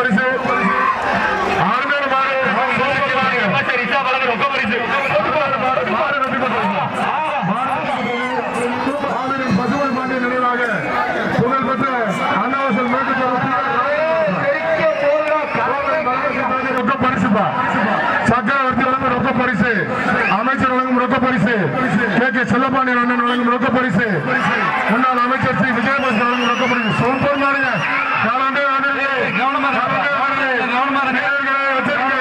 பரிசு. மாடு. ரிசா ரொக்க பசுமை நினைவாக புகழ்பெற்ற ரொக்க பரிசுப்பா சக்கரவர்த்தி வழங்கும் ரொக்க பரிசு அமைச்சர் வழங்கும் ரொக்க பரிசு. கே கே செல்லப்பாண்டியன் அண்ணன் வழங்கும் ரொக்க பரிசு. முன்னாள் அமைச்சர் ஸ்ரீ விஜயபாஸ்கர் வழங்கும் ரொக்க பரிசு சூப்பர் மாடுங்க காலாண்டே ஆடுங்க. காலாண்டே ஆடுங்க. வீரர்களே, எச்சரிக்கை.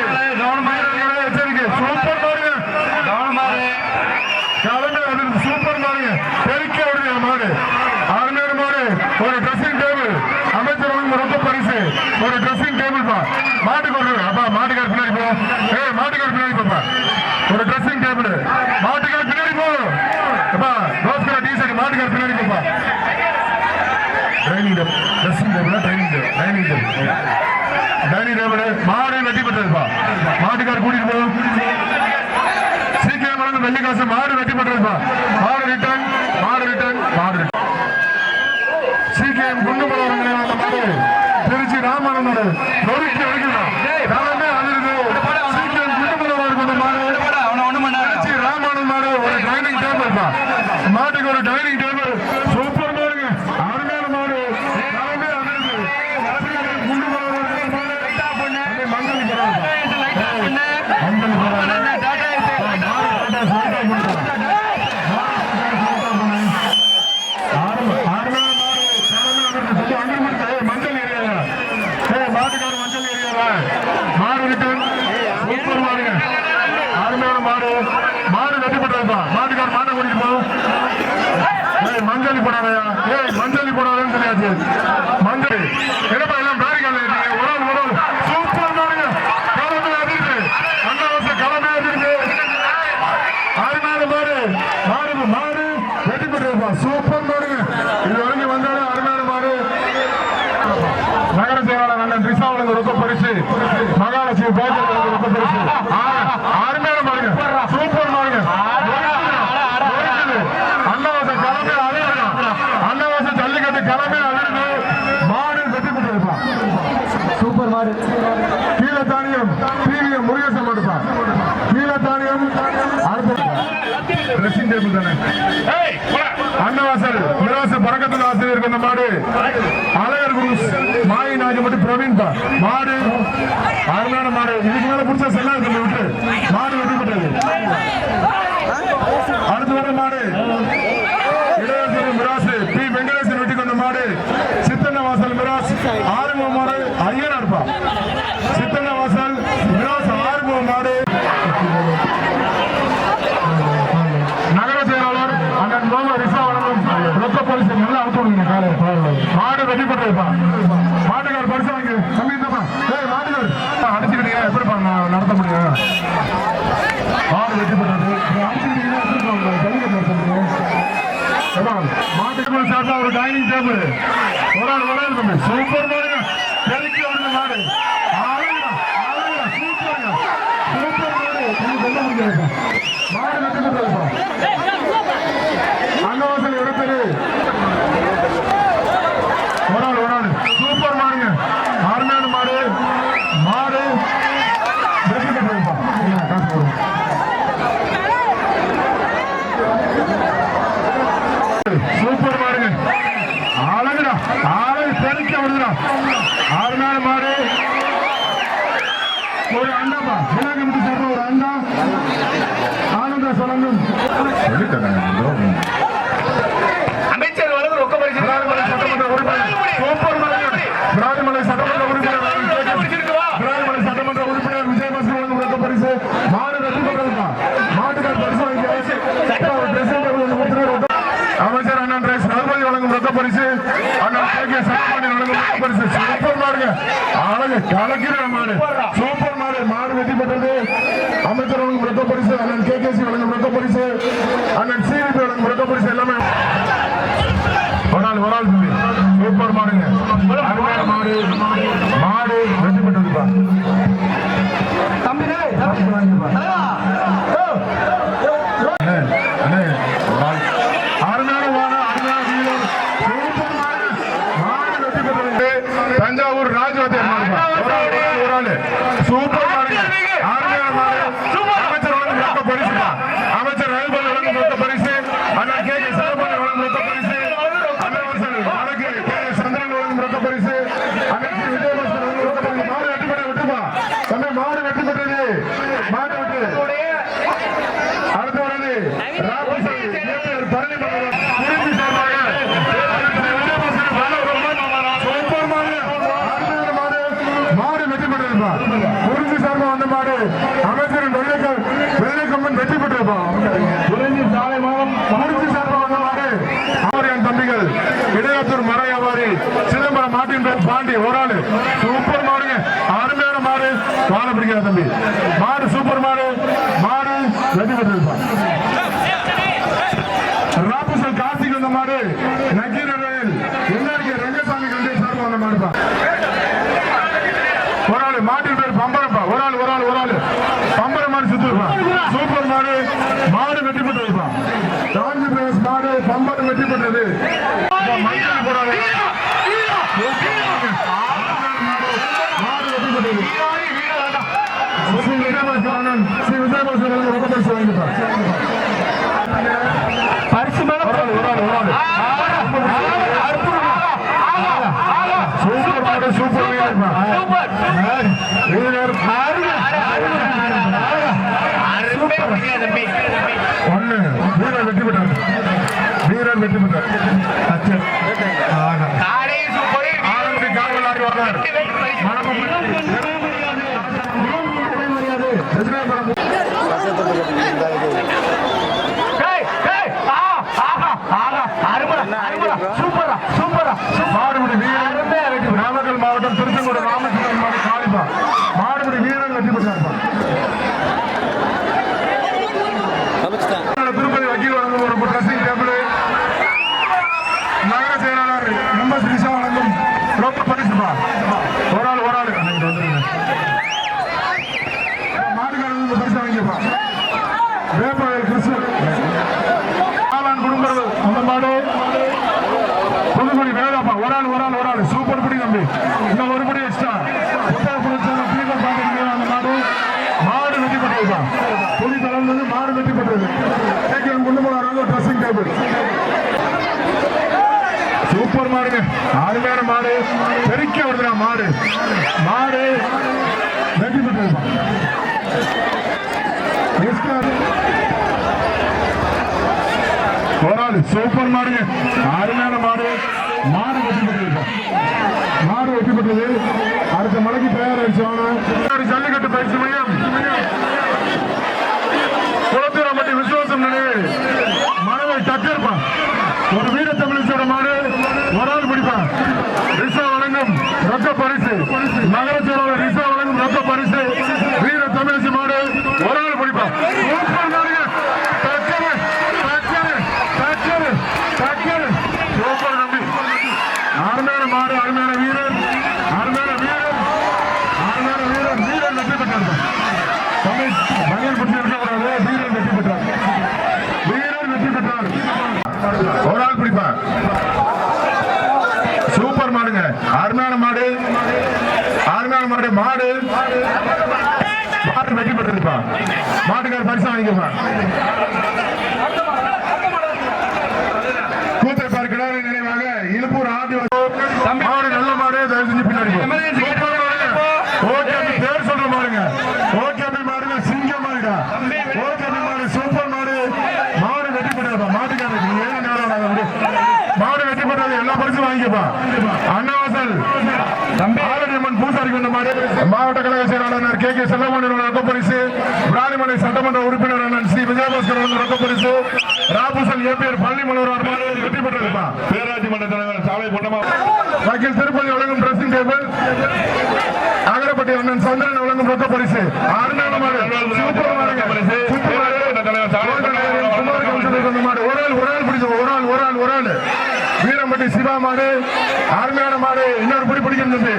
வீரர்களே, எச்சரிக்கை. சூப்பர் மாடுங்க. காலாண்டே ஆடுங்க. சூப்பர் மாடுங்க. தெறிக்க விடுங்க மாடு ஆறுநேறு மாடு ஒரு ட்ரெஸ்ஸிங் டேபிள் அமைச்சர் வழங்கும் ரொக்க பரிசு ஒரு ட்ரெஸ்ஸிங் டேபிள் பா மாட்டுக்கு ஒரு அப்பா மாட்டுக்கார் பின்னாடி போ. ஏய் மாட்டுக்கார் பின்னாடி போப்பா. ஒரு ட்ரெஸ்ஸிங் டேபிள் மாட்டுக்கார் பின்னாடி போ. அப்பா ரோஸ்கரா டீ ஷர்ட் மாட்டுக்கார் பின்னாடி போப்பா. Dining table dressing table dining table dining table dining table மாடு வெட்டி பெற்றதுப்பா மாட்டுக்கார் கூட்டிட்டு போ. சீக்கிரம் வழங்கும் வெள்ளிக்காசு மாடு வெட்டி பெற்றதுப்பா மாடு ரிட்டர்ன் மாடு ரிட்டர்ன் மாடு ரிட்டர்ன் சீக்கிரம் குண்டு பலவரங்களே அந்த மாடு திருச்சி ராமானந்தோட நொறுக்கி எடுக்கலாம் காலமே அதிர்ந்து சீக்கிரம் குண்டு பலவரம் கொண்ட மாடு திருச்சி ராமானந்த் மாடு ஒரு டைனிங் டேபிள் பா மாட்டுக்கு ஒரு டைனிங் டேபிள் சூப்பர் மாடுங்க அருமையான மாடு காலமே அதிர்ந்து சீக்கிரம் குண்டு பலவரம் கொண்ட மாடு அப்படியே மஞ்சள் பரவாயில்ல மஞ்சள் பரவாயில்ல மாடு டாடா சொல்லிட்டா முடிக்கலாம் மஞ்சள் ஏரியா மாட்டுக்கார மஞ்சள் ஏரியா மாடு சூப்பர் மாடுங்க அருமையான மாடு. மாடு வெட்டி போட்டதுப்பா மாட்டுக்கார மாட்டை கூட்டிட்டு போ. ஏய் மஞ்சள் போடாதயா. ஏய் மஞ்சள் போடாதன்னு தெரியாது மஞ்சள். என்னப்பா எல்லாம் பேரிக்கால இருக்கீங்க உறவு உறவு சூப்பர் மாடுங்க கிளம்பி அதிர்ந்து அண்ணாவச கிளம்பி அதிர்ந்து அருமையான மாடு மாடு மாடு வெட்டி போட்டதுப்பா சூப்பர் மாடுங்க இது வரைக்கும் வந்தாலும் அருமையான மாடு நகர செயலாளர் அண்ணன் ரிசாவளுக்கு ரொக்க பரிசு மகாலட்சுமி பேக்கர் ரொக்க பரிசு ஆ- அருமையான மாடுங்க சூப்பர் மாடுங்க அன்னவாசம் கிளம்பி அழியணும் அன்னவாசம் ஜல்லிக்கட்டு கிளம்பி அழியணும் மாடு வெட்டி போட்டுருப்பா சூப்பர் மாடு கீழே தானியம் டிவிஎம் முருகேசன் மாடுப்பா கீழே தானியம் அடுத்த ட்ரெஸ்ஸிங் டேபிள் தானே அன்னவாசல் மிராசு கொண்ட மாடு? அழகர் குருஸ். மாயி நாகமட்டி பிரவீன் பா மாடு அருமையான மாடு. இதுக்கு மேல பிடிச்ச செல்லா இருக்கு விட்டு மாடு வெட்டி போட்டது அடுத்து வர மாடு இளையராஜா மிராசு பி வெங்கடேசன் வெட்டி கொண்ட மாடு சித்தன்ன வாசல் மிராஸ் ஆறுமுக மாடு ஐயனா இருப்பா சித்தன்ன வாசல் மிராஸ் ஆறுமுக மாடு நகர செயலாளர் அண்ணன் மோக ரிசா வழங்கும் ரொக்க பரிசு நல்லா அவுத்து விடுங்க காலை மாடு வெட்டி போட்டுருப்பா மாட்டுக்கார் பரிசு வாங்கி தம்பி இந்தப்பா ஏய் மாட்டுக்கார் அடிச்சுக்கிட்டீங்க எப்படி பண்ண நடத்த முடியும் ஆறு வெற்றி பெற்றது. முடியும் மாட்டுக்கு சாப்பிட்டா ஒரு டைனிங் டேபிள் ஒரு ஆள் ஒரு ஆள் தம்பி சூப்பர் மாடுங்க. தெளிக்க வருது மாடு. சூப்பருங்க சூப்பர் மாடு. சொல்ல முடியாது மாடு வெட்டி போட்டதுப்பா அன்னவாசல் இடத்துல ஒரு ஆள் ஒரு ஆள் சூப்பர் மாடுங்க அருமையான மாடு மாடு வெற்றி பெற்றதுப்பா இல்ல, காசு போடுங்க. சூப்பர் மாடுங்க அழகுடா அழகு தெளிக்க வருதுடா அருமையான மாடு ஒரு அண்டாப்பா விநாயகர் முடி சார்ந்த ஒரு அண்டா ஆனந்த சொல்லணும் அமைச்சர் வழங்கும் ரொக்க பரிசு விராலிமலை சட்டமன்ற உறுப்பினர் சூப்பர் மாடுங்க விராலிமலை சட்டமன்ற உறுப்பினர் விராலிமலை சட்டமன்ற உறுப்பினர் விஜயபாஸ்கர் வழங்கும் ரொக்க பரிசு மாடு வெற்றி பெற்றதுப்பா மாட்டுக்கார் பரிசு வாங்கிக்க ஒரு பிரசிடண்ட் அவர்கள் கொடுத்துருக்காரு. ரொக்க அமைச்சர் அண்ணன் ரைஸ் நல்வழி வழங்கும் ரொக்க பரிசு. அண்ணன் கே கே சட்டமணி வழங்கும் ரொக்க பரிசு. சூப்பர் மாடுங்க. அழகு கலக்கிற மாடு. சூப்பர் மாடு. மாடு வெற்றி பெற்றது. அமைச்சர் வழங்கும் ரொக்க பரிசு அண்ணன் கே கே சி வழங்கும் ரொக்க பரிசு அண்ணன் சிரிபி வழங்கும் ரொக்க பரிசு எல்லாமே. ஒரு நாள் ஒரு வெள்ளைக்கம் வெள்ளைக்கம்மன் வெற்றி பெற்றிருப்பான் குறிஞ்சி சாலை மாதம் குறிஞ்சி சார்பாக வந்த மாடு தம்பிகள் இடையாத்தூர் மர வியாபாரி சிதம்பரம் மாட்டின் பேர் பாண்டி ஒரு ஆளு சூப்பர் மாடுங்க அருமையான மாடு வாழ பிடிக்கிற தம்பி. மாடு சூப்பர் மாடு மாடு வெற்றி பெற்றிருப்பான் ராபுசல் கார்த்திக் வந்த மாடு நக்கீரன் எல்லாருக்கும் ரங்கசாமி கண்டே சார்பு வந்த மாடுப்பா ஒரு ஆளு மாட்டின் பேர் பம்பரப்பா ஒரு ஆள் ஒரு ஆள் ஒரு ஆள் பம்பர மாடு சுத்துருப்பா சூப்பர் மாடு மாடு வெற்றி பெற்றதுப்பா காஞ்சி பிரதேஷ் மாடு பம்பரம் வெற்றி பெற்றது இப்ப மஞ்சள் போடாது மாடு வெற்றி பெற்றது ஸ்ரீ விஜயபாஸ்கரன் ஸ்ரீ விஜயபாஸ்கரன் ரொம்ப பரிசு வாங்கிப்பா பரிசு மேல சூப்பர் சூப்பர் வீரர் வெற்றி பெற்றார் வீரர் வெற்றி பெற்றார் அச்சா. ராமச்சந்திரன் மாடுபடி காளிப்பா வெற்றி பெற்றார்ப்பா திருப்பதி வக்கீல் வழங்கும் ஒரு ட்ரெஸ்ஸிங் டேபிள் நகர செயலாளர் எம் எஸ் ரிஷா வழங்கும் ரொம்ப பரிசுப்பா ஒரு ஆள் ஒரு ஆள் அன்னைக்கு வந்துருங்க மாடுகாரங்க இந்த பரிசு வாங்கிப்பா வேப்பவயல் கிருஷ்ணன் காளான் குடும்பங்கள் அந்த மாடு புதுக்குடி வேதாப்பா ஒரு ஆள் ஒரு ஆள் ஒரு ஆள் சூப்பர் பிடி தம்பி இன்னும் ஒரு படி எக்ஸ்ட்ரா புத்தக புரட்சியான பீகல் பாத்திருக்கீங்க அந்த மாடு மாடு வெற்றி பெற்றதுப்பா புலி தளர்ந்தது மாடு வெற்றி பெற்றது கேட்கிறோம் கொண்டு போனாங்க ட்ரெஸ்ஸிங் டேபிள் சூப்பர் மாடுங்க அருமையான மாடு பெருக்க வருதுடா மாடு. மாடு வெற்றி பெற்றதுப்பா எக்ஸ்ட்ரா சூப்பர் மாடுங்க. அருமையான மாடு மாடு வெற்றி பெற்றது. மாடு வெற்றி பெற்றது. அடுத்த மலைக்கு தயாராகிடுச்சு ஜல்லிக்கட்டு பயிற்சி மையம் குளத்தூரம்பட்டி விசுவாசம் நினைவு மனதை டக்கர்ப்பான் ஒரு வீர தமிழிசோட மாடு ஒரு ஆள் பிடிப்பான் ரிசா வழங்கும் ரொக்க பரிசு நகர செயலாளர் ரிசா வழங்கும் ரொக்க பரிசு வீர தமிழிசை மாடு ஒரு ஆள் பிடிப்பான் சூப்பர் மாடுங்க டக்கரு டக்கரு டக்கரு டக்கரு சூப்பர் நம்பி அருமையான மாடு அருமையான வீரர் அருமையான வீரர் அருமையான வீரர் வீரர் வெற்றி பெற்றார் தமிழ் மணியன் பற்றி இருக்கக்கூடாது வீரர் வெற்றி பெற்றார் வீரர் வெற்றி பெற்றார் ஒரு ஆள் பிடிப்பார் சூப்பர் மாடுங்க அருமையான மாடு அருமையான மாடு மாடு மாடு வெற்றி பெற்றிருப்பா மாட்டுக்கார பரிசு வாங்கிக்கப்பா கூத்திரப்பார் கிடாரி நினைவாக இழுப்பூர் ஆதி மாடு நல்ல மாடு தயவு செஞ்சு பின்னாடி. ஓகே பேர் சொல்ற மாடுங்க. ஓகே அப்படி மாடுங்க சிங்கம் மாடுடா. ஓகே அப்படி மாடு சூப்பர் மாடு. மாடு வெட்டி போட்டாப்பா மாட்டுக்காரருக்கு ஏழு நேரம். மாடு வெட்டி போட்டது எல்லா பரிசும் வாங்கிக்கப்பா. அன்னவாசல் ஆரடியம்மன் பூசாரிக்கு வந்த மாடு. மாவட்ட கழக செயலாளர் கே கே செல்லமணி சட்டமன்ற உறுப்பினர் அண்ணன் ஸ்ரீ விஜயபாஸ்கர் வழங்கும் ரொக்க பரிசு. ராபூசல் ஏபிஆர் பள்ளி மலர் வெற்றி பெற்றதுப்பா பேராட்சி மன்ற தலைவர் சாலை பொன்னமா வக்கீல் திருப்பதி வழங்கும் ட்ரெஸ்ஸிங் டேபிள் அகரப்பட்டி அண்ணன் சந்திரன் வழங்கும் ரொக்க பரிசு. அருமையான மாடு சூப்பர் மாடுங்க. சூப்பர் மாடு. குமார் கவுன்சிலருக்கு வந்த மாடு. ஒரு ஆள் ஒரு ஆள் பிடிச்சோம் ஒரு ஆள் ஒரு ஆள் ஒரு ஆள். வீரம்பட்டி சிவா மாடு. அருமையான மாடு. இன்னொரு பிடி பிடிக்கணும் தம்பி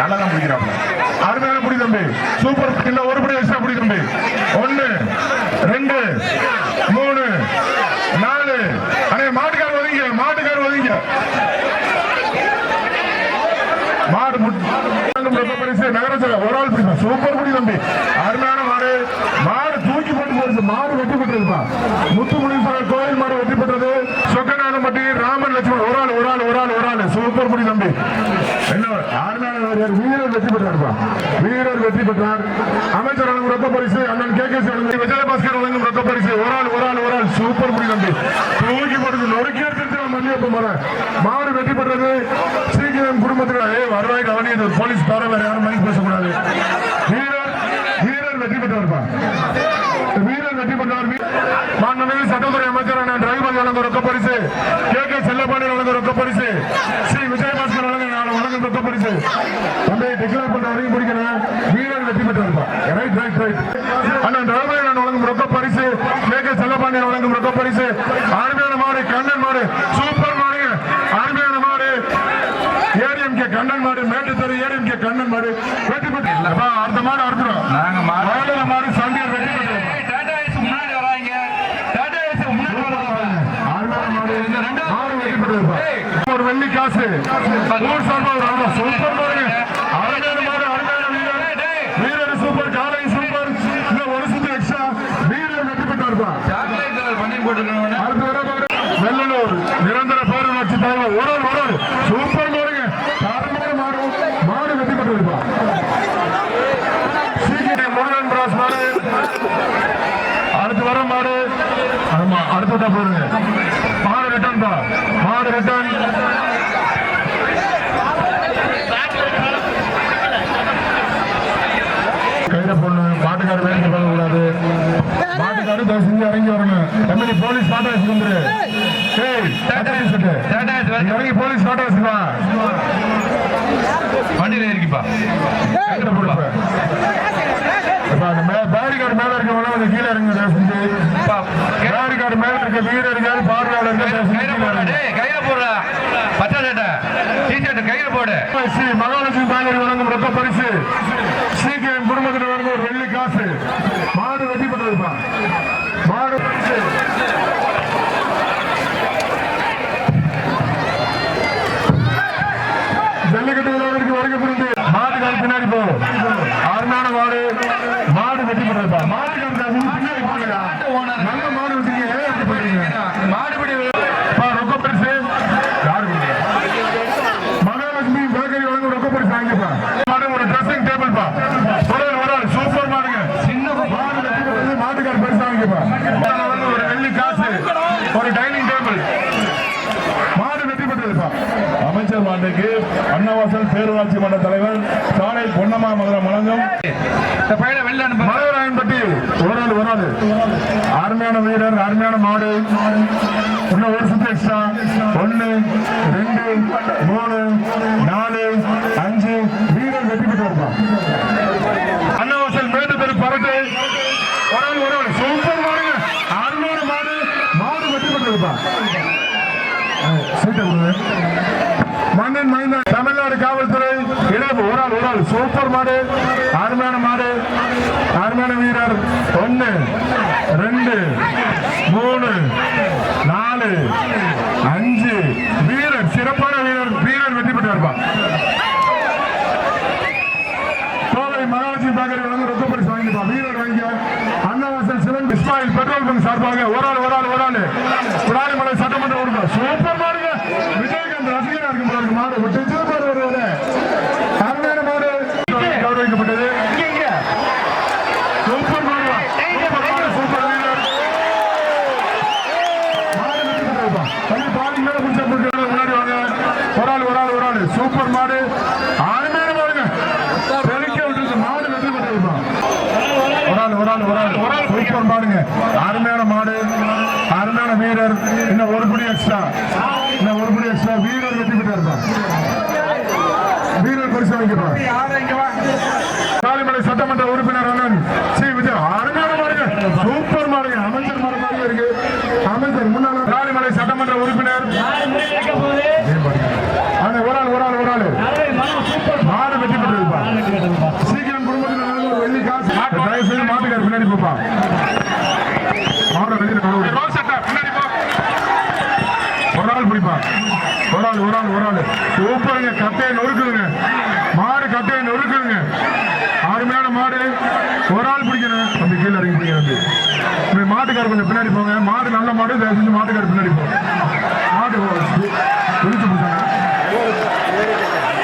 நல்லா தான் பிடிக்கிறாங்க அருமையான தம்பி. சூப்பர் இன்னும் ஒரு படி எக்ஸ்ட்ரா பிடி தம்பி? ஒன்னு ரெண்டு மூணு நாலு. அண்ணே மாட்டுக்கார் ஒதுங்க மாட்டுக்கார் ஒதுங்க மாடு முட்- வாங்கும் பரிசு நகர ஒரு ஆள் பிடிப்பா. சூப்பர் பிடி தம்பி. அருமையான மாடு. மாடு தூக்கி போட்டு போடுச்சு. மாடு வெற்றி பெற்றதுப்பா முத்துமுனீஸ்வரர் கோயில் மாடு வெற்றி பெற்றது சொக்கநாதம்பட்டி ராமன் லட்சுமணன். ஒரு ஆள் சூப்பர் முடி தம்பி. வீரர் வெற்றி பெற்றார்ப்பா? வீரர் வெற்றி பெற்றார். அமைச்சர் வழங்கும் ரொக்க பரிசு அண்ணன் கே கே சி விஜயபாஸ்கர் வழங்கும் ரொக்க பரிசு. ஒரு ஆள் ஒரு ஆள் ஒரு ஆள். சூப்பர் முடி தம்பி. தூக்கி போடுது நொறுக்கி எடுத்துட்டு மல்லிகப்ப வெற்றி பெற்றது சீக்கிரம் குடும்பத்தினர் வருவாய் கவனி போலீஸ் தவிர வேற யாரும் மதிப்பு பேசக்கூடாது. வீரர் வீரர் வெற்றி பெற்றார்ப்பா வீரர் வெற்றி பெற்றார் மாண்புமிகு சட்டத்துறை அமைச்சரான ரவி பகவானுக்கு ரொக்க பரிசு. கே கே செல்லப்பாண்டியன் ரொக்க பரிசு. தம்பி டிக்ளேர் பண்ண வரைக்கும் பிடிக்கணும் வீரர் வெற்றி பெற்றார் ரைட் ரைட் ரைட் அண்ணன் ரவிபாய் அண்ணன் வழங்கும் ரொக்க பரிசு கே கே செல்லப்பாண்டி வழங்கும் ரொக்க பரிசு. அருமையான மாடு கண்ணன் மாடு சூப்பர் மாடு. அருமையான மாடு. ஏடிஎம்கே கண்ணன் மாடு மேட்டுத்தரு ஏடிஎம்கே கண்ணன் மாடு. வெற்றி பெற்று அடுத்த மாடு அடுத்துடும் நாங்க மாடு- மாடு சண்டியர் வெற்றி பெற்று டாடா ஏசி முன்னாடி வராங்க. டாடா ஏசி முன்னாடி வராங்க. ஒரு வெள்ளி காசு. ஊர் சூப்பர் பாருங்க. அருமையான மாடு அருமையான வீரர் வீரர் சூப்பர் காலை சூப்பர். இன்னும் ஒரு சுத்து எக்ஸ்ட்ரா வீரர் வெற்றி பெற்று இருப்பா வர மாடு வெள்ளலூர் நிரந்தர பேரூராட்சி தலைவர். ஒரு ஒரு ஆள். சூப்பர் பாருங்க. தரமான மாடு மாடு வெற்றி பெற்று இருப்பா சீக்கிரி முருகன் பிராஸ் மாடு. அடுத்து வர மாடு. ஆமா அடுத்து விட்டா போடுங்க மாடு ரிட்டர்ன் பா மாடு ரிட்டர்ன் கையில பொண்ணு மாட்டுக்கார வேலைக்கு போக கூடாது. மாட்டுக்காரு தயவு செஞ்சு இறங்கி வரணும். தம்பி போலீஸ் டாடா வச்சு வந்துரு. இறங்கி போலீஸ் டாடா வச்சுக்கா வண்டியில இருக்குப்பா கையில போடுப்ப இப்ப அந்த மேல இருக்கவங்க கொஞ்சம் கீழே இறங்க தயவு செஞ்சு. பேரிகார்டு மேல இருக்க வீரர்கள் பார்வையாளர்கள் கையில போடுறா சட்டை டிஷர்ட் கையில போடு. ஸ்ரீ மகாலட்சுமி தாங்கரி வழங்கும் ரொக்க பரிசு. சீக்கிரம் குடும்பத்தில் வழங்கும் ஒரு வெள்ளி காசு. மாடு வெற்றி பெற்றிருப்பா மாடு ஜல்லிக்கட்டு விழாவிற்கு வருகை புரிந்து மாட்டுக்கால் பின்னாடி போ அருமையான மாடு மாடு வெற்றி பெற்றிருப்பா மாட்டுக்கால் பின்னாடி போங்கடா நல்ல மாடு வச்சிருக்கீங்க ஏன் இப்படி பண்றீங்க மாடுபிடி அப்பா, ரொக்க பரிசு யாரு கொடுத்தா? மகாலட்சுமி பேக்கரி வழங்கும் ரொக்க பரிசு வாங்கிப்பா மாடு ஒரு ட்ரெஸ்ஸிங் டேபிள் பா ஒரு ஆள், ஒரு ஆள் சூப்பர் மாடுங்க சின்ன மாடு வெற்றி பெற்றது, மாட்டுக்கார் பரிசு வாங்கிப்பா மாடு வந்து ஒரு வெள்ளி காசு ஒரு டைனிங் டேபிள் மாடு வெற்றி பெற்றதுப்பா அமைச்சர் மாட்டுக்கு அன்னவாசல் பேரூராட்சி மன்ற தலைவர் சாலை பொன்னம்மா மகரம் வழங்கும் இந்த பையனை வெளில அனுப்பு மலையராயன்பட்டி ஒரு ஆள் ஒரு ஆள் அருமையான வீரர் அருமையான மாடு. இன்னும் ஒரு சுத்து எக்ஸ்ட்ரா ஒன்னு ரெண்டு மூணு நாலு அஞ்சு. வீரர் வெற்றி பெற்று அன்னவாசல் மேட்டு பெரு பரட்டு ஒரு ஆள் ஒரு ஆள் சூப்பர் மாடுங்க. அருமையான மாடு. மாடு வெற்றி பெற்று இருப்பான் சீட்டை கொடுங்க. மன்னன் மைந்தன் தமிழ்நாடு காவல்துறை. இடம் ஒரு ஆள் ஒரு ஆள். சூப்பர் மாடு. அருமையான மாடு. ஒன்னு ரெண்டு மூணு நாலு அஞ்சு. வீரர் சிறப்பான வீரர் வீரர் வெற்றி பெற்று கோவை மகாலட்சுமி பாக்கரை வந்து ரொக்க பரிசு வாங்கிப்பா வீரர் வாங்கிய அண்ணாவாசல் சிவன் இஸ்மாயில் பெட்ரோல் பங்க் சார்பாக ஒரு ஆள் ஒரு ஆள் ஒரு ஆள். குடாரிமலை சட்டமன்ற உறுப்பினர் சூப்பர் மாடுங்க விஜயகாந்த் ரசிகரா இருக்கும் போல இருக்கு மாடு விட்டு சூப்பர் வருவது அருமையான மாடு கௌரவிக்கப்பட்டது சூப்பர் மாடு சூப்பர் மாடு சூப்பர் வீரர் மாடு வெற்றி பெற்றிருப்பா. தம்பி, பாதி மேல பிடிச்சா பிடிக்கிறது முன்னாடி வாங்க ஒரு ஆள் ஒரு ஆள் ஒரு ஆள் சூப்பர் மாடு அருமையான மாடுங்க பெருக்க விட்டுருக்கு மாடு வெற்றி பெற்றிருப்பா. ஒரு ஆள் ஒரு ஆள் ஒரு ஆள் ஒரு ஆள் சூப்பர் மாடுங்க அருமையான மாடு அருமையான வீரர். இன்னும் ஒரு படி எக்ஸ்ட்ரா இன்னும் ஒரு படி எக்ஸ்ட்ரா வீரர் வெற்றி பெற்றிருப்பான் வீரர் பரிசு வாங்கிப்பான் காலிமலை சட்டமன்ற உறுப்பினர் அண்ணன் சி விஜய் அருமையான மாடுங்க சூப்பர் மாடுங்க அமைச்சர் மாடு மாதிரி இருக்கு அமைச்சர் முன்னாள் காலிமலை சட்டமன்ற உறுப்பினர் அண்ணே, ஒரு ஆள் ஒரு ஆள் ஒரு ஆள் மாடு வெற்றி பெற்றிருப்பா சீக்கிரம் குடும்பத்தில் நடந்த ஒரு வெள்ளி காசு தயவு செய்து மாட்டுக்கார் பின்னாடி போப்பா மாட்டை வெளியில கழுவு. பின்னாடி போ. ஒரு ஆள் பிடிப்பா ஒரு ஆள் ஒரு ஆள் ஒரு ஆள் சூப்பருங்க கட்டையை நொறுக்குதுங்க மாடு கட்டையை நொறுக்குதுங்க அருமையான மாடு ஒரு ஆள் பிடிக்கணும் அப்படி கீழே இறங்கி பிடிக்கிறது இப்படி மாட்டுக்கார் கொஞ்சம் பின்னாடி போங்க. மாடு நல்ல மாடு தயவு செஞ்சு மாட்டுக்கார் பின்னாடி போங்க மாடு பிடிச்சு பிடிச்சாங்க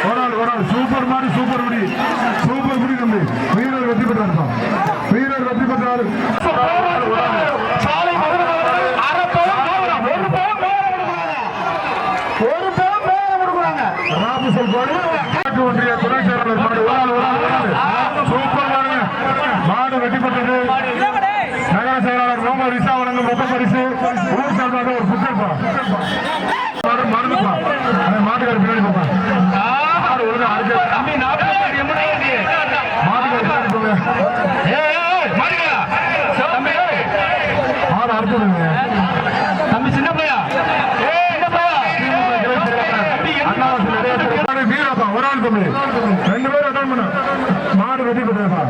ஒரு ஆள் ஒரு ஆள். சூப்பர் மாடு சூப்பர் முடி. சூப்பர் மாட்டுக்காரு பின்னாடி பாப்பா. மாடு ஒழுங்கா மாட்டுக்காரு? மாடு அறுத்துடுங்க தம்பி சின்ன பையா? வீரப்பா ஒரு ஆள் தம்பி. ரெண்டு பேரும் மாடு வெட்டி கொடுப்பா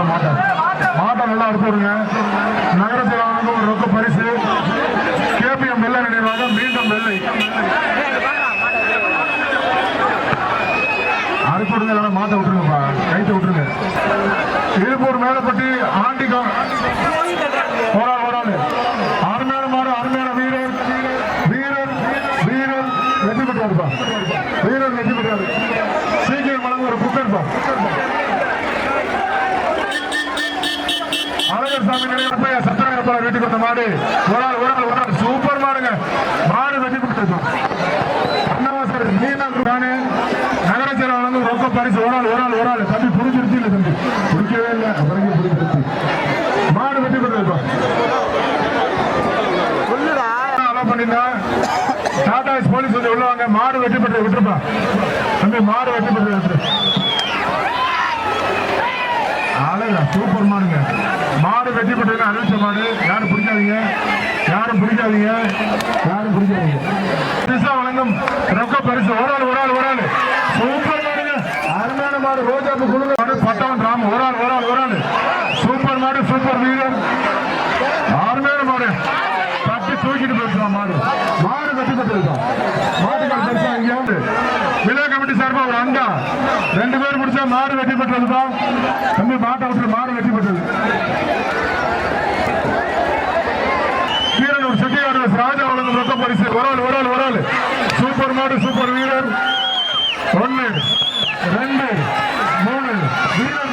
நல்லா அறுத்து விடுங்க நல்லா அறுத்து விடுங்க. நகர செயலாளருக்கு ஒரு ரொக்க பரிசு. கேபிஎம் வெள்ள நினைவாக மீண்டும் வெள்ளை. அறுத்து விடுங்க இல்லைன்னா மாட்டை விட்டுருங்கப்பா. கைத்து விட்டுருங்க. இருப்பூர் மேலப்பட்டி ஆண்டிகம். போராள் ஆள் அருமையான மாடு அருமையான வீரர். வீரர் வீரர். வெற்றி பெற்றாருப்பா. வீரர் வெற்றி பெற்றாரு. சீக்கிரம் வழங்க ஒரு குக்கர்ப்பா அழகசாமி நினைவு சத்திரகரப்பாளர் வீட்டுக்கு வந்த மாடு. ஒரு ஆள் ஒரு நாள் ஒரு நாள் சூப்பர் மாடுங்க. மாடு வெட்டி கொடுத்துருக்கோம். அண்ணவாசர் மீனாக்கு தானே. வந்து செயலாளர் ரொக்க பரிசு. ஒரு நாள் ஒரு ஆள் ஒரு ஆள். தம்பி புரிஞ்சிருச்சு இல்லை தம்பி? பிடிக்கவே இல்லை. அப்புறம் புரிஞ்சிருச்சு. மாடு வெட்டி கொடுத்துருக்கோம். பண்ணிருந்தா. டாடா போலீஸ் வந்து உள்ளவாங்க மாடு வெட்டி பெற்று விட்டுருப்பா. தம்பி மாடு வெட்டி பெற்று மாடு வெட்டி பெற்றது மாடு யாரும் பிடிக்காதீங்க. யாரும் பிடிக்காதீங்க. யாரும் பிடிக்காதீங்க. பரிசா வழங்கும் ரொக்க பரிசு. ஒரு ஆள் ஒரு ஆள் ஒரு ஆள். சூப்பர் மாடுங்க. அருமையான மாடு. ரோஜாப்பு குழு மாடு பட்டவன் ராம். ஒரு ஆள் ஒரு ஆள் ஒரு ஆள். சூப்பர் மாடு சூப்பர் வீரர். அருமையான மாடு. தட்டி தூக்கிட்டு போயிருக்கான் மாடு. மாடு கட்டி பெற்றிருக்கோம் மாட்டுக்கார பெருசா விழா கமிட்டி சார்பா ஒரு அண்டா. ரெண்டு பேர் முடிச்சா மாடு வெட்டி பெற்றதுப்பா தம்பி மாட்டை விட்டு மாடு வெட்டி பெற்றது. ராஜா வழங்கும் ரொக்க பரிசு. ஒரு ஆள் ஒரு சூப்பர் மாடு சூப்பர் வீரர். ஒன்று ரெண்டு மூணு. வீரர்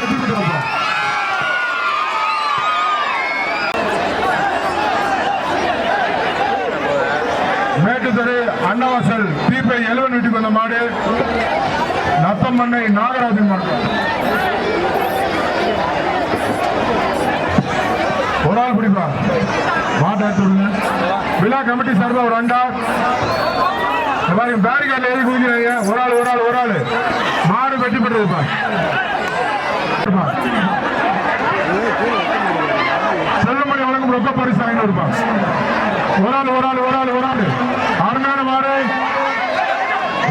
மேட்டுத்தரு அன்னவாசல். தீப்பை எலவன் வீட்டுக்கு வந்த மாடு. நத்தம்மண்ணை நாகராஜன் மாடு. ஒரு ஆள் பிடிப்பா. மாட்டை விழா கமிட்டி சார்பா ஒரு அண்டா இந்த மாதிரி பேரிகார்டில் எழுதி குடிக்கிறாங்க ஒரு ஆள் ஒரு ஆள் ஒரு ஆள். மாடு வெட்டி பெற்றதுப்பா செல்லமணி வழங்கும் ரொக்க பரிசு ஐநூறு ஒரு ஆள் ஒரு ஆள் ஒரு ஆள் ஒரு ஆள். அருமையான மாடு.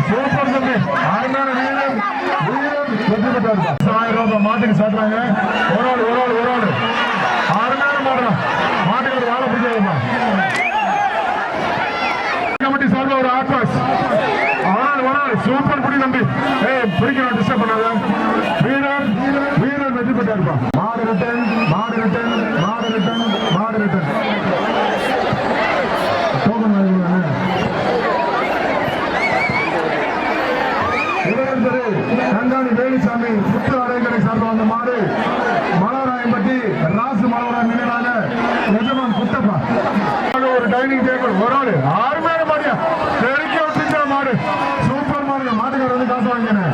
சூப்பர் தம்பி. அருமையான வீரர். வீரர் வெற்றி பெற்றார் ஆயிரம் ரூபாய் மாட்டுக்கு சாட்டுறாங்க. ஒரு ஆள் ஒரு ஆள் ஒரு ஆள். அருமையான மாட்டுக்கு ஒரு வாழை கமிட்டி ஒரு ஆட்பாஸ் ஆனால் ஆனால் சூப்பர் பிடி நம்பி ஏய் பிடிக்கணும் டிஸ்டர்ப் பண்ணாத. வீரர் வீரர் வெற்றி பெற்றாருப்பா. ஒரு ஆள் ஆறு மாடியா தெருக்கி விட்டுச்சா மாடு. சூப்பர் மாடுங்க மாட்டுக்கார காசு வாங்கினேன்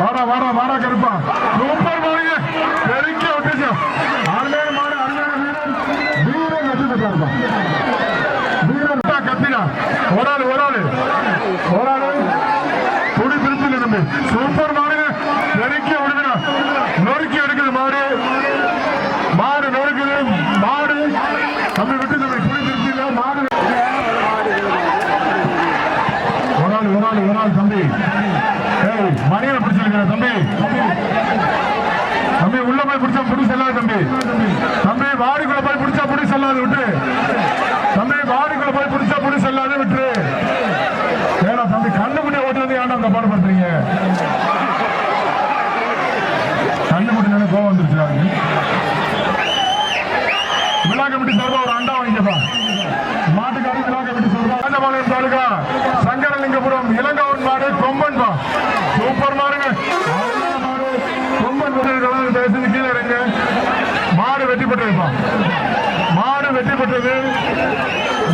வாடா வாடா வாடா கருப்பா. சூப்பர் மாடுங்க தெருக்கி விட்டுச்சா. ஆறு பேர் மாடு அருமையான ஒரு ஆள் ஒரு ஆள் ஒரு ஆள் நம்ம சூப்பர் மாடுங்க தெருக்கி விடுதுனா நொறுக்கி எடுக்குது மாடு. மாடு நொறுக்குது. மாடு. தம்பி விட்டு வெற்றி பெற்றதுப்பா மாடு வெற்றி பெற்றது.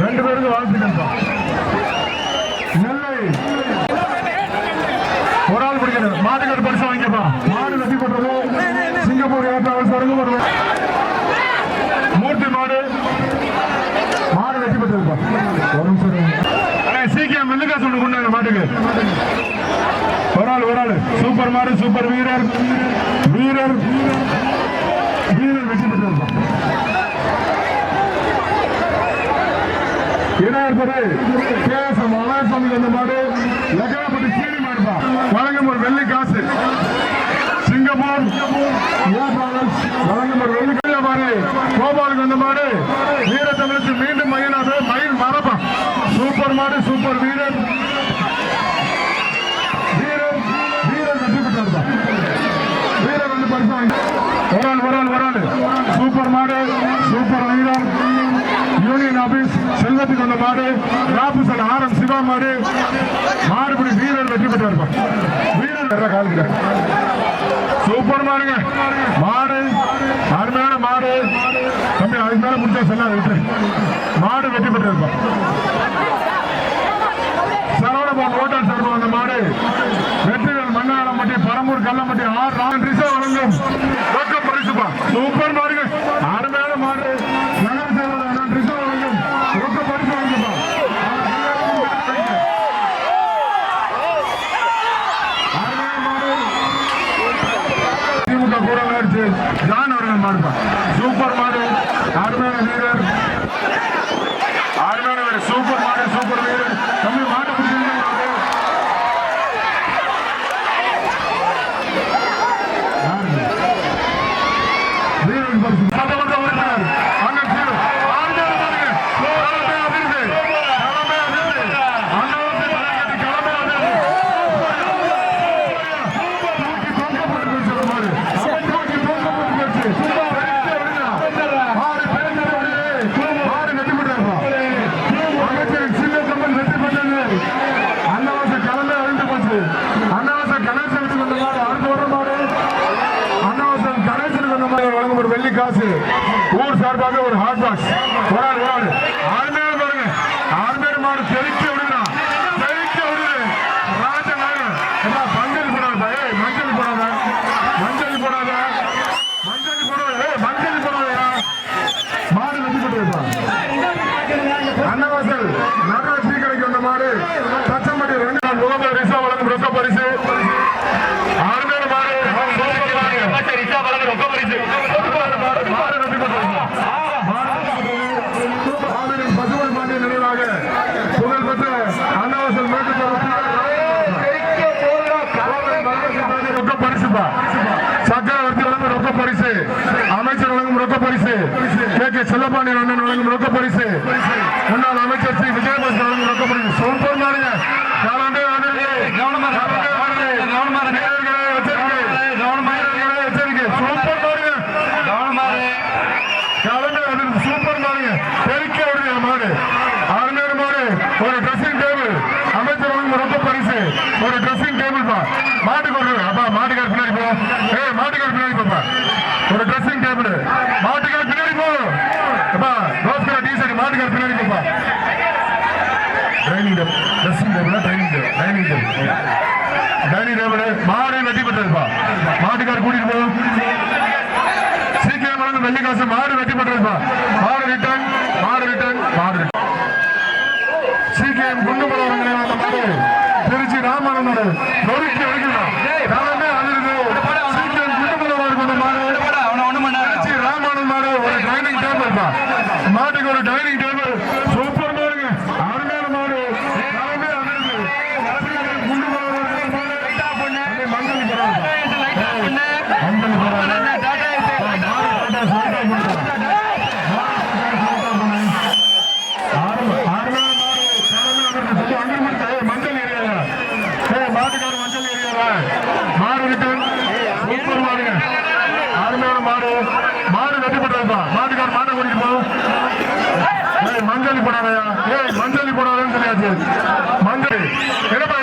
ரெண்டு பேருக்கு வாழ்த்துக்கள்ப்பா நெல்லை. ஒரு ஆள் பிடிக்கிறது. மாட்டுக்காடு பரிசு வாங்கிப்பா மாடு வெற்றி பெற்றது. சிங்கப்பூர் ஏற்றாவது ஏற்றாமல் சரங்கு மூர்த்தி மாடு. மாடு வெற்றி பெற்றிருப்பா ஒரு நிமிஷம் சீக்கிரம் மில்லுக்கா சொல்லு கொண்டாங்க மாட்டுக்கு. ஒரு ஆள் ஒரு ஆள். சூப்பர் மாடு சூப்பர் வீரர். வீரர். வீரர் வெற்றி பெற்றிருப்பா இடையற்பது கே எஸ் மகாசாமி வந்த மாடு லகாபதி சீனி மாடுப்பா வழங்கும் ஒரு வெள்ளி காசு. சிங்கப்பூர் ஏற்பாளர் வழங்கும் ஒரு வெள்ளி மாடு கோபாலுக்கு வந்த மாடு வீர தமிழத்து மீண்டும் மயிலாது மயில் மரபா. சூப்பர் மாடு சூப்பர் வீரர் வீரர் வீரர் வெற்றி பெற்றார்ப்பா வீரர் வந்து பரிசு வாங்கி ஒரு ஆள் ஒரு ஆள் ஒரு ஆள். சூப்பர் மாடு சூப்பர் வீரர் யூனியன் ஆபீஸ் செல்வத்துக்கு வந்த மாடு ராபுசன் எம் சிவா மாடு. மாடுபடி வீரர் வெற்றி பெற்றார்ப்பா வீரர் காலத்தில் சூப்பர் மாடுங்க. மாடு அருமையான மாடு. தம்பி அதுக்கு மேல முடிச்சா சொல்லாத விட்டு மாடு வெற்றி பெற்றிருப்போம் சரவணபவன் ஓட்டல் சார்பு வந்த மாடு. வெற்றிகள் மண்ணாளம்பட்டி பரம்பூர் கல்லம்பட்டி ஆர் ராமன் ரிசா வழங்கும். பரிசுப்பா சூப்பர் மாடுங்க அருமையான மாடு நகர சேவல் அண்ணன் ரிசா வழங்கும் ரொக்க பரிசு வழங்குப்பா அருமையான மாடு திமுக கூட ஆயிடுச்சு ஜான் அவர்கள் மாடுப்பா சூப்பர் மாடு அருமையான வீரர் அருமையான வீரர் சூப்பர் மாடு சூப்பர் வீரர் தம்பி மாட்டை பிடிச்சிருந்தா வீரர் பரிசு சட்டமன்ற உறுப்பினர் அண்ணன் சீரு ஆண்கள் பாருங்க கிளம்பே அதிர்ந்து கிளம்பே அதிர்ந்து அண்ணாவத்தை தலைக்கட்டி கிளம்பே அதிர்ந்து தூக்கி தூக்கப்பட்டு போச்சு அந்த மாடு. தூக்கி தூக்கப்பட்டு போச்சு. பெருசா விடுங்க. மாடு பெருசா விடுங்க. மாடு வெற்றி பெற்றாருப்பா. அமைச்சர் சின்ன கம்பன் வெற்றி பெற்றது. அன்னவாச கலந்து அழிந்து போச்சு. அன்னவாச கணேசனுக்கு வந்த மாடு. அடுத்து வர மாடு. அன்னவாசன் கணேசனுக்கு வந்த மாடு வழங்கும் ஒரு வெள்ளி காசு ஊர் பாஸ் ஒரு ஹாட் பாக்ஸ் ஒரு ஆள் ஒரு ஆள் ஆர்மேடு பாருங்க ஆர்மேடு மாடு செழிக்க விடுங்க தெளிக்க விடுங்க ராஜநாயகன் என்ன மஞ்சள் போடாத ஏய் மஞ்சள் போடாத மஞ்சள் போடாத மஞ்சள் போடாத ஏய் மஞ்சள் போடாதயா மாடு வெட்டி போட்டுருப்பா அன்னவாசல் நடராஜ் டீ கடைக்கு வந்த மாடு தச்சம்பட்டி ரெண்டு நாள் முகமது ரிசா வழங்கும் ரொக்க பரிசு ஆறுமேடு மாடு சூப்பர் மாடு. ரிஷா வழங்கும் ரொக்க பரிசு சூப்பர் மாடு மாடு வெட்டி போட்டுருப்பா மாடு வெட்டி போட்டுருது. ஆவினின் பசுமை பாண்டிய நினைவாக புகழ்பெற்ற அன்னவாசல் மேற்கு ரொக்க பரிசுப்பா சக்கரவர்த்தி வழங்கும் ரொக்க பரிசு அமைச்சர் வழங்கும் ரொக்க பரிசு. கே. கே. செல்லப்பாண்டியன் அண்ணன் வழங்கும் ரொக்க பரிசு. முன்னாள் அமைச்சர் ஸ்ரீ விஜயபாஸ்கர் வழங்கும் ரொக்க பரிசு. சூப்பர் மாறுங்க காலாண்டே ஆதரவு. கவனமா. கவனமா ஒரு ட்ரெஸ்ஸிங் டேபிள் அமைச்சர் வந்து ரொம்ப பரிசு. ஒரு ட்ரெஸ்ஸிங் டேபிள் பா. மாட்டுக்கு ஒரு அப்பா மாட்டுக்கார் பின்னாடி போ. ஏய் மாட்டுக்கார் பின்னாடி போப்பா. வேண்டும் தனி தேவன மாடு வெட்டி பெற்றதுப்பா மாட்டுக்கார் கூட்டிட்டு போகும் சீக்கிரம் வளர்ந்து வெள்ளிக்காசு மாடு வெட்டி பெற்றதுப்பா மாடு ரிட்டர்ன் மாடு ரிட்டர்ன் மாடு சீக்கிரம் குண்டு பலவரங்களே திருச்சி ராமானந்தோட மஞ்சள் வெட்டி போடுறதுப்பா மாட்டுக்கார் மாட்டை கூட்டிட்டு போகும் ஏய் மஞ்சள் போடாதயா? ஏய் மஞ்சள் போடாதன்னு சொல்லியாச்சு. மஞ்சள் என்னப்பா